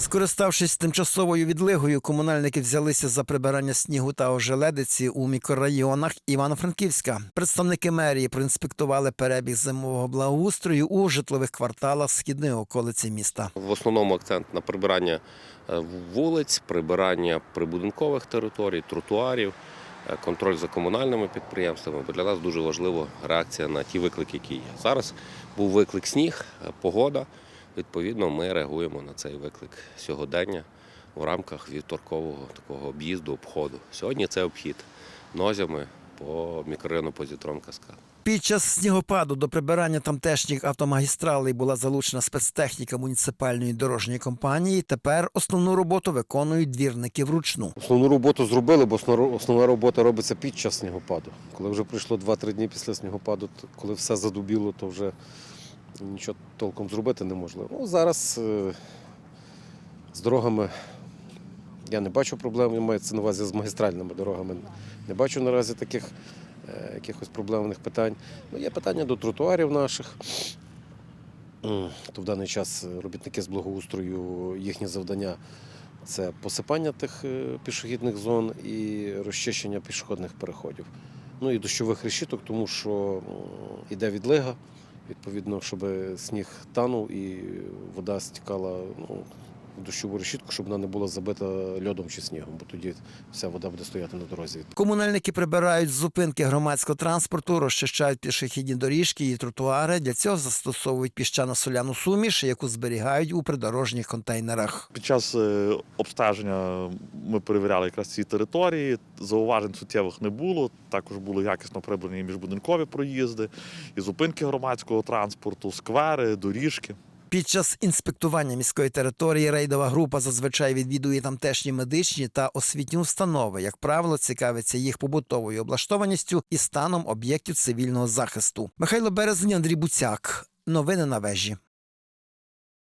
Скориставшись тимчасовою відлигою, комунальники взялися за прибирання снігу та ожеледиці у мікрорайонах Івано-Франківська. Представники мерії проінспектували перебіг зимового благоустрою у житлових кварталах східної околиці міста. В основному акцент на прибирання е, вулиць, прибирання прибудинкових територій, тротуарів, е, контроль за комунальними підприємствами. Бо для нас дуже важлива реакція на ті виклики, які є. Зараз був виклик сніг, е, погода. Відповідно, ми реагуємо на цей виклик сьогодення в рамках вівторкового такого об'їзду, обходу. Сьогодні це обхід нозями по мікрорайону Позітрон Каскад. Під час снігопаду до прибирання тамтешніх автомагістралей була залучена спецтехніка муніципальної дорожньої компанії. Тепер основну роботу виконують двірники вручну. Основну роботу зробили, бо основна- робота робиться під час снігопаду. Коли вже пройшло 2-3 дні після снігопаду, коли все задубіло, то вже нічого толком зробити неможливо. Ну, зараз е, з дорогами я не бачу проблем, я маю це на увазі з магістральними дорогами. Не бачу наразі таких е, якихось проблемних питань. Ну, є питання до тротуарів наших. То в даний час е, робітники з благоустрою, їхнє завдання це посипання тих пішохідних зон і розчищення пішохідних переходів. Ну і дощових решіток, тому що м, іде відлига, відповідно, щоб сніг танув і вода стікала ну, дощову решітку, щоб вона не була забита льодом чи снігом, бо тоді вся вода буде стояти на дорозі. Комунальники прибирають зупинки громадського транспорту, розчищають пішохідні доріжки і тротуари. Для цього застосовують піщано-соляну суміш, яку зберігають у придорожніх контейнерах. Під час е, обстеження ми перевіряли якраз ці території. Зауважень суттєвих не було. Також були якісно прибрані міжбудинкові проїзди, і зупинки громадського транспорту, сквери, доріжки. Під час інспектування міської території рейдова група зазвичай відвідує тамтешні медичні та освітні установи. Як правило, цікавиться їх побутовою облаштованістю і станом об'єктів цивільного захисту. Михайло Березень, Андрій Буцяк. Новини на вежі.